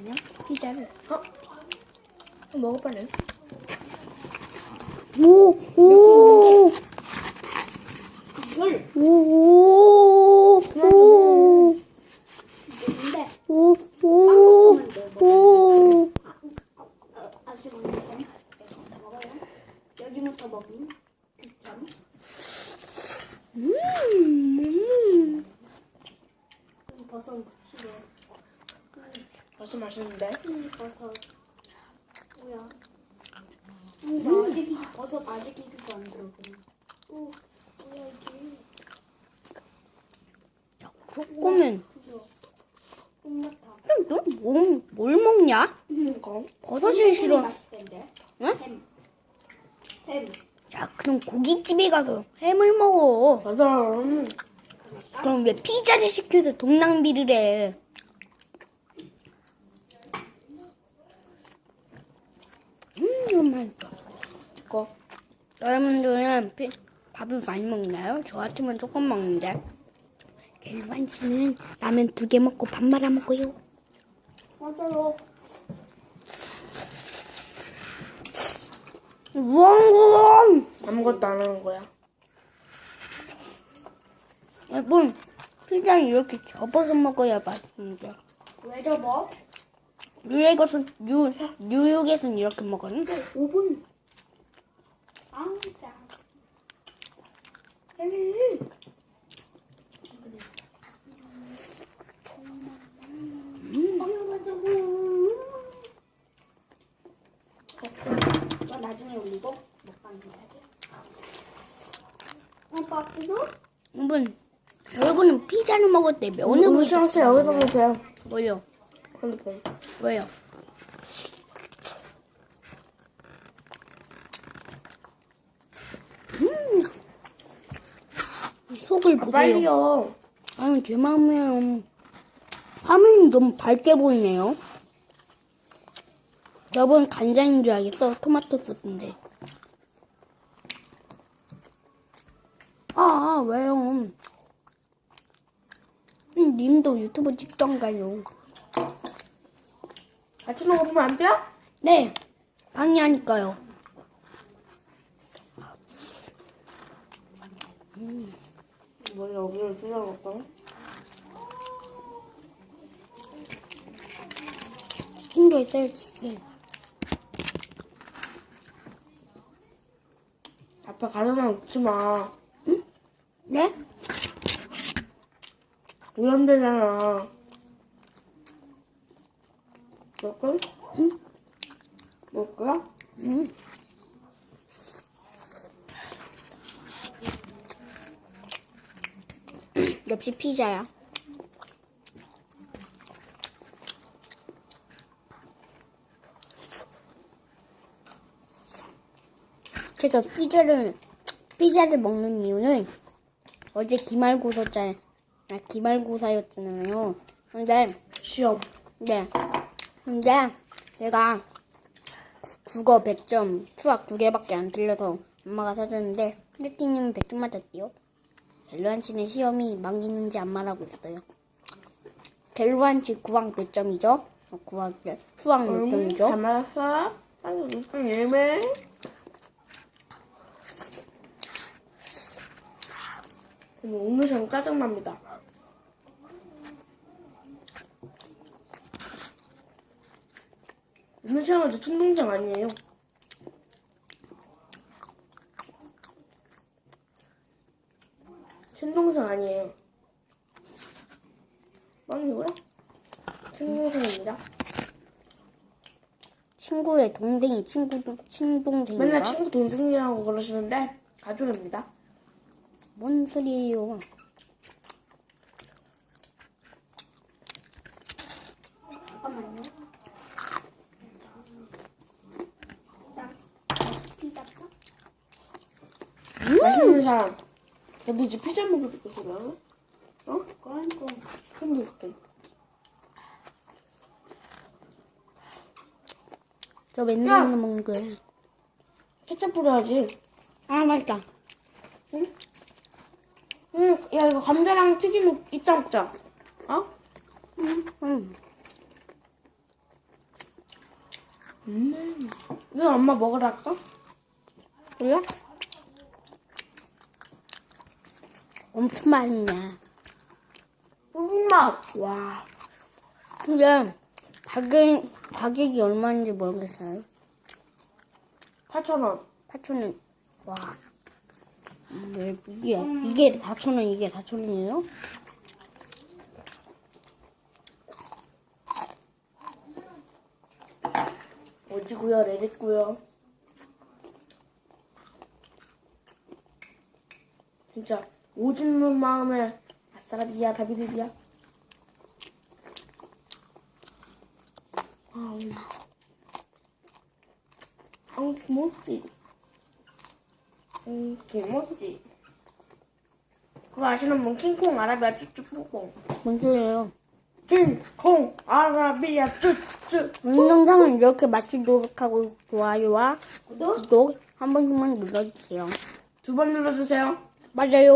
잠깐만요. 피자를. 어? 먹어 빨리. 오, 오, 이걸 오, 오, 오, 근데 오, 오, 오. 어, 아직 안 먹잖아. 다 먹어요. 여기부터 먹으면 득점. 음. 버섯 싫어. 벌써 맛있는데? 음, 버섯. 뭐야? 음, 나 아직 이 버섯 아직 이거 안 들어오거든. 오, 뭐야 이게? 그러면 그죠? 똥 같아. 넌뭘 뭘 먹냐? 이거. 버섯이 싫어. 맛있던데. 응? 햄. 햄. 자, 그럼 고깃집에 가서 햄을 먹어. 맞아. 음. 그럼 왜 피자를 시켜서 돈 낭비를 해? 음, 정말. 이거. 여러분들은 피- 밥을 많이 먹나요? 저 같으면 조금 먹는데. 겔반 씨는 라면 두 개 먹고 밥 말아 먹고요. 맞아요. 우엉우엉! 아무것도 안 하는 거야. 여러분, 피자는 이렇게 접어서 먹어야 맛있는데. 왜 접어? 뉴욕에서는, 뉴, 뉴욕에서는 이렇게 먹었는데. 5분. 아, 짜. 이거 나중에 올리고 먹방 해야지. 어, 빠삐도? 여러분, 여러분은 피자를 먹을 때 부위 시간 씨 여기서 보세요. 뭐요? 왜요? 음. 속을 아, 보세요. 빨리요. 아유, 제 마음이에요. 화면이 너무 밝게 보이네요. 여러분, 간장인 줄 알겠어? 토마토 소스인데. 아, 아, 왜요? 음, 님도 유튜브 찍던가요. 같이 먹으면 안 돼요? 네, 방해하니까요. 뭐 여기를 필요할까? 치킨도 있어요, 치킨. 앞에 가져다 놓지 마. 네? 위험되잖아. 먹을? 응? 먹을 거야? 응. 역시 피자야. 제가 피자를 피자를 먹는 이유는 어제 기말고사자 아 기말고사였잖아요. 근데 시험. 네. 근데 제가 국어 100점, 수학 2개밖에 안 틀려서 엄마가 사줬는데 혜띠님은 100점 맞았지요. 델루한 씨는 시험이 망기는지 안 말하고 있어요. 씨 구학 몇 점이죠? 어, 구학 수학 몇 음, 점이죠? 잘 말았어. 아유, 좀 예매. 오늘 시험 짜증납니다. 오늘 시험은 제 친동생 아니에요. 친동생 아니에요. 아니고요? 친동생입니다. 친구의 동생이 친구 친동생인가? 맨날 친구 동생이라고 그러시는데 가족입니다. 뭔 소리예요? 잠깐만요. 나 피자 까 맛있는 사람. 야, 너 이제 피자 먹을 때 그래. 어? 그러니까. 근데 이렇게. 저 야. 맨날 먹는 거예요. 케첩 뿌려야지. 아, 맛있다. 응? 응, 야, 이거 감자랑 튀김 이따 먹자. 어? 응. 이거 음. 엄마 먹으라 할까? 그래? 엄청 맛있네. 꿀맛. 와. 근데 가격, 가격이 얼마인지 모르겠어요. 8,000원. 8,000원. 와. 음, 왜 이게, 이게 4,000원, 이게 4,000원이에요? 오지구요, 레딨구요. 진짜 오줌는 마음에 아싸라비야 다비드비야. 아, 아, 김치. 음, 김치. 그거 아시는 분 킹콩 아라비아 쭈쭈 뽕뽕. 뭔 소리예요? 킹콩 아라비아 쭈쭈. 오늘 영상은 이렇게 마치도록 하고 좋아요와 구독? 구독 한 번씩만 눌러주세요. 두 번 눌러주세요. 맞아요.